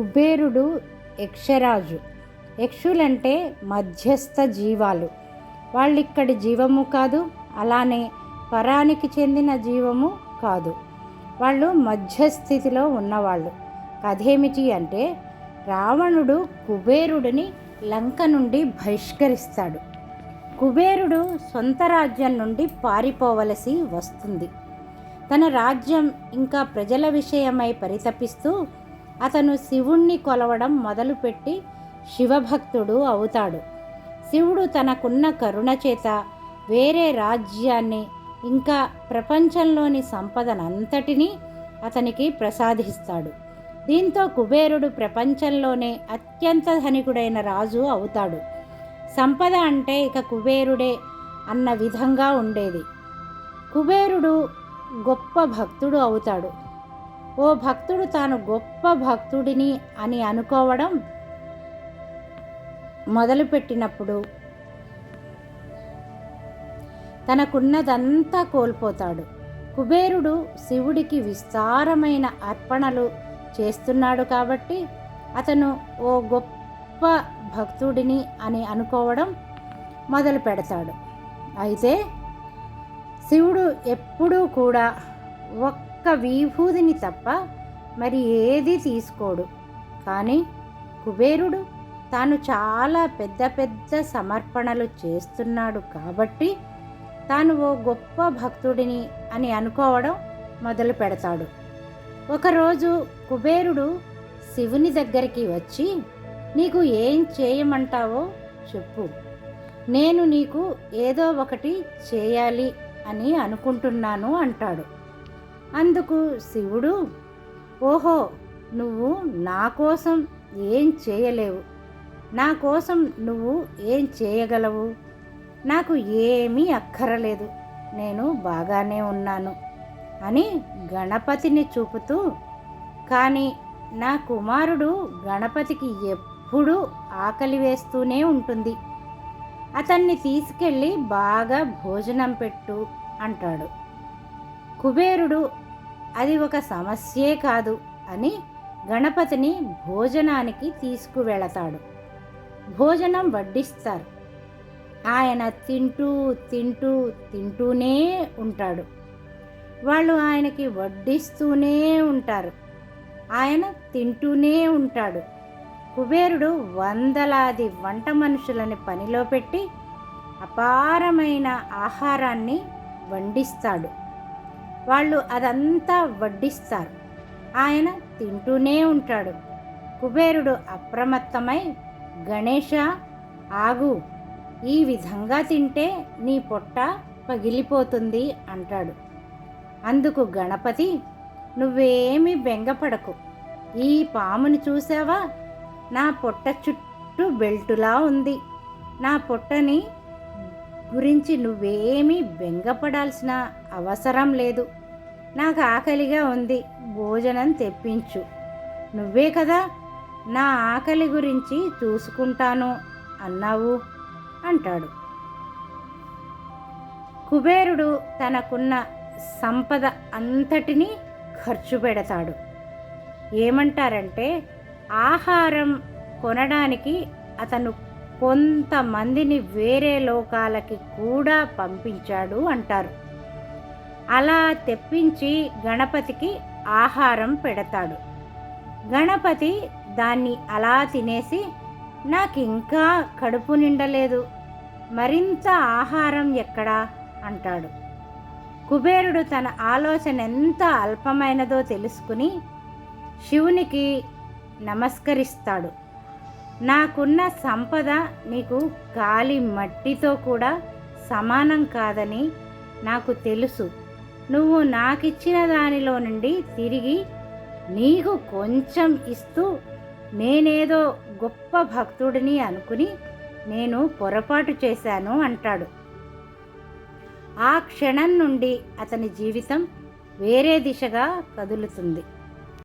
కుబేరుడు యక్షరాజు. యక్షులంటే మధ్యస్థ జీవాలు. వాళ్ళిక్కడి జీవము కాదు అలానే పరానికి చెందిన జీవము కాదు. వాళ్ళు మధ్యస్థితిలో ఉన్నవాళ్ళు. కథేమిటి అంటే రావణుడు కుబేరుడిని లంక నుండి బహిష్కరిస్తాడు. కుబేరుడు సొంత రాజ్యం నుండి పారిపోవలసి వస్తుంది. తన రాజ్యం ఇంకా ప్రజల విషయమై పరితపిస్తూ అతను శివుణ్ణి కొలవడం మొదలుపెట్టి శివభక్తుడు అవుతాడు. శివుడు తనకున్న కరుణ చేత వేరే రాజ్యాన్ని ఇంకా ప్రపంచంలోని సంపదనంతటినీ అతనికి ప్రసాదిస్తాడు. దీంతో కుబేరుడు ప్రపంచంలోనే అత్యంత ధనికుడైన రాజు అవుతాడు. సంపద అంటే ఇక కుబేరుడే అన్న విధంగా ఉండేది. కుబేరుడు గొప్ప భక్తుడు అవుతాడు. ఓ భక్తుడు తాను గొప్ప భక్తుడిని అని అనుకోవడం మొదలుపెట్టినప్పుడు తనకున్నదంతా కోల్పోతాడు. కుబేరుడు శివుడికి విస్తారమైన అర్పణలు చేస్తున్నాడు కాబట్టి అతను ఓ గొప్ప భక్తుడిని అని అనుకోవడం మొదలు పెడతాడు అయితే శివుడు ఎప్పుడూ కూడా ఒక్క విభూతిని తప్ప మరి ఏది తీసుకోడు. కానీ కుబేరుడు తాను చాలా పెద్ద పెద్ద సమర్పణలు చేస్తున్నాడు కాబట్టి తాను ఓ గొప్ప భక్తుడిని అని అనుకోవడం మొదలు పెడతాడు. ఒకరోజు కుబేరుడు శివుని దగ్గరికి వచ్చి నీకు ఏం చేయమంటావో చెప్పు. నేను నీకు ఏదో ఒకటి చేయాలి అని అనుకుంటున్నాను అంటాడు. అందుకు శివుడు ఓహో నువ్వు నా కోసం ఏం చేయలేవు. నా కోసం నువ్వు ఏం చేయగలవు? నాకు ఏమీ అక్కరలేదు. నేను బాగానే ఉన్నాను అని గణపతిని చూపుతూ కానీ నా కుమారుడు గణపతికి ఎప్పుడూ ఆకలి వేస్తూనే ఉంటుంది. అతన్ని తీసుకెళ్ళి బాగా భోజనం పెట్టు అంటాడు. కుబేరుడు అది ఒక సమస్యే కాదు అని గణపతిని భోజనానికి తీసుకువెళతాడు. భోజనం వడ్డిస్తారు. ఆయన తింటూ తింటూ తింటూనే ఉంటాడు. వాళ్ళు ఆయనకి వడ్డిస్తూనే ఉంటారు. ఆయన తింటూనే ఉంటాడు. కుబేరుడు వందలాది వంట మనుషులని పనిలో పెట్టి అపారమైన ఆహారాన్ని వండిస్తాడు. వాళ్ళు అదంతా వడ్డిస్తారు. ఆయన తింటూనే ఉంటాడు. కుబేరుడు అప్రమత్తమై గణేష ఆగు. ఈ విధంగా తింటే నీ పొట్ట పగిలిపోతుంది అంటాడు. అందుకు గణపతి నువ్వేమీ బెంగపడకు. ఈ పాముని చూసావా? నా పొట్ట చుట్టూ బెల్టులా ఉంది. నా పొట్టని గురించి నువ్వేమీ బెంగపడాల్సిన అవసరం లేదు. నాకు ఆకలిగా ఉంది. భోజనం తెప్పించు. నువ్వే కదా నా ఆకలి గురించి చూసుకుంటాను అన్నావు అంటాడు. కుబేరుడు తనకున్న సంపద అంతటినీ ఖర్చు పెడతాడు. ఏమంటారంటే ఆహారం కొనడానికి అతను కొంతమందిని వేరే లోకాలకి కూడా పంపించాడు అంటారు. అలా తెప్పించి గణపతికి ఆహారం పెడతాడు. గణపతి దాన్ని అలా తినేసి నాకు ఇంకా కడుపు నిండలేదు. మరింత ఆహారం ఎక్కడా అంటాడు. కుబేరుడు తన ఆలోచన ఎంత అల్పమైనదో తెలుసుకుని శివునికి నమస్కరిస్తాడు. నాకున్న సంపద నీకు గాలి మట్టితో కూడా సమానం కాదని నాకు తెలుసు. నువ్వు నాకిచ్చిన దానిలో నుండి తిరిగి నీకు కొంచెం ఇస్తూ నేనేదో గొప్ప భక్తుడిని అనుకుని నేను పొరపాటు చేశాను అంటాడు. ఆ క్షణం నుండి అతని జీవితం వేరే దిశగా కదులుతుంది.